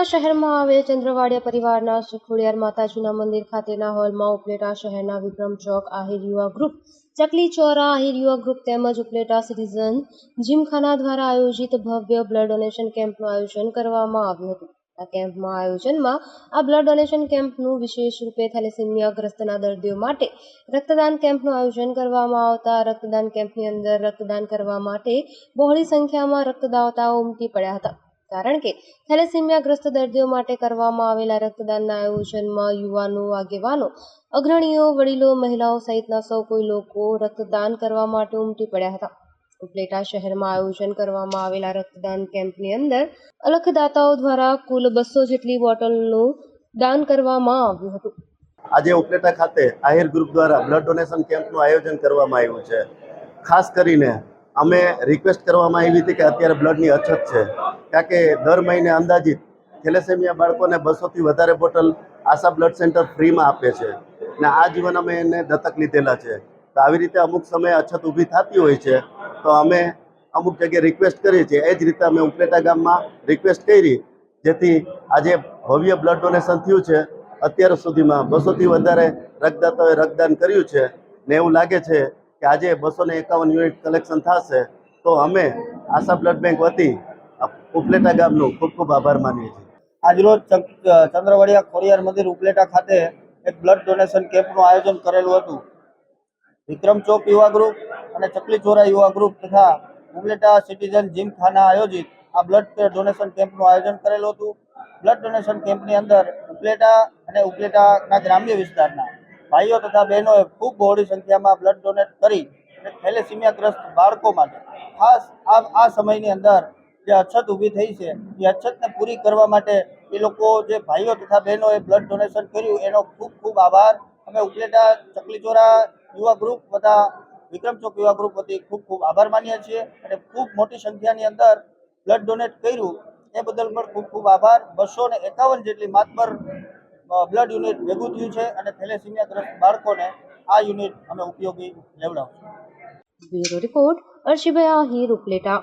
ઉપલેટા શહેરમાં આવેલ ચંદ્રવાડિયા પરિવારના શ્રી ખોડિયાર માતાજીના મંદિર ખાતેના હોલમાં ઉપલેટા શહેરના વિક્રમ ચોક, આહિર યુવા ગ્રુપ, ચકલી ચોરા, આહિર યુવા ગ્રુપ તેમજ ઉપલેટા સિટીઝન જીમખાના દ્વારા આયોજિત ભવ્ય બ્લડ ડોનેશન કેમ્પનું આયોજન કરવામાં આવ્યું હતું. આ કેમ્પમાં આયોજનમાં આ બ્લડ ડોનેશન કેમ્પનું વિશેષ રૂપે થેલેસેમિયાગ્રસ્તના દર્દીઓ માટે રક્તદાન કેમ્પનું આયોજન કરવામાં આવતા, રક્તદાન કેમ્પની અંદર રક્તદાન કરવા માટે બહોળી સંખ્યામાં રક્તદાતાઓ ઉમટી પડ્યા હતા. કારણ કે થેલેસેમિયાગ્રસ્ત દર્દીઓ માટે કરવામાં આવેલા રક્તદાનના આયોજનમાં યુવાનો, આગેવાનો, અગ્રણીઓ, વડીલો, મહિલાઓ સહિતના સૌ કોઈ લોકો રક્તદાન કરવા માટે ઉમટી પડ્યા હતા. ઉપલેટા શહેરમાં આયોજન કરવામાં આવેલા રક્તદાન કેમ્પની અંદર અલખદાતાઓ દ્વારા કુલ બસો જેટલી બોટલનું દાન કરવામાં આવ્યું હતું. આજે ઉપલેટા ખાતે આહિર ગ્રુપ દ્વારા બ્લડ ડોનેશન કેમ્પનું આયોજન કરવામાં આવ્યું છે. ખાસ કરીને અમે રિક્વેસ્ટ કરવામાં આવી હતી કે અત્યારે બ્લડની અછત છે. કારણ કે દર મહિને અંદાજિત થેલેસેમિયા બાળકોને બસોથી વધારે બોટલ આશા બ્લડ સેન્ટર ફ્રીમાં આપે છે ને આ જીવન અમે એને દત્તક લીધેલા છે. તો આવી રીતે અમુક સમયે અછત ઊભી થતી હોય છે. તો અમે અમુક જગ્યાએ રિક્વેસ્ટ કરીએ છીએ. એ જ રીતે અમે ઉપલેટા ગામમાં રિક્વેસ્ટ કરી, જેથી આજે ભવ્ય બ્લડ ડોનેશન થયું છે. અત્યાર સુધીમાં બસોથી વધારે રક્તદાતાઓએ રક્તદાન કર્યું છે ને એવું લાગે છે કે આજે બસો ને એકાવન યુનિટ કલેક્શન થશે. તો અમે આશા બ્લડ બેંક વતી ઉપલેટા ગામનો ખૂબ ખૂબ આભાર માનીએ છીએ. આજરોજ ચંદ્રવાડિયા ખોડિયાર મંદિર ઉપલેટા ખાતે એક બ્લડ ડોનેશન કેમ્પનું આયોજન કરેલું હતું. વિક્રમ ચોક યુવા ગ્રુપ અને ચકલી ચોરા યુવા ગ્રુપ તથા ઉપલેટા સિટીઝન જીમખાના આયોજિત આ બ્લડ ડોનેશન કેમ્પનું આયોજન કરેલું હતું. બ્લડ ડોનેશન કેમ્પની અંદર ઉપલેટા અને ઉપલેટાના ગ્રામ્ય વિસ્તારના ભાઈઓ તથા બહેનોએ ખૂબ બહોળી સંખ્યામાં બ્લડ ડોનેટ કરી અને થેલેસીમિયાગ્રસ્ત બાળકો માટે ખાસ આ આ સમયની અંદર જે અછત ઊભી થઈ છે, એ અછતને પૂરી કરવા માટે એ લોકો જે ભાઈઓ તથા બહેનોએ બ્લડ ડોનેશન કર્યું, એનો ખૂબ ખૂબ આભાર. અમે ઉપલેટા ચકલીચોરા યુવા ગ્રુપ તથા વિક્રમ ચોક યુવા ગ્રુપ વતી ખૂબ ખૂબ આભાર માનીએ છીએ અને ખૂબ મોટી સંખ્યાની અંદર બ્લડ ડોનેટ કર્યું. એ બદલ પણ ખૂબ ખૂબ આભાર. બસો ને એકાવન જેટલી માતબર બ્લડ યુનિટ ભેગું થયું છે અને થેલેસીમિયાગ્રસ્ત બાળકોને આ યુનિટ અમે ઉપયોગી લેવડાવશું. Bureau report Arshibhai Ahir Upleta.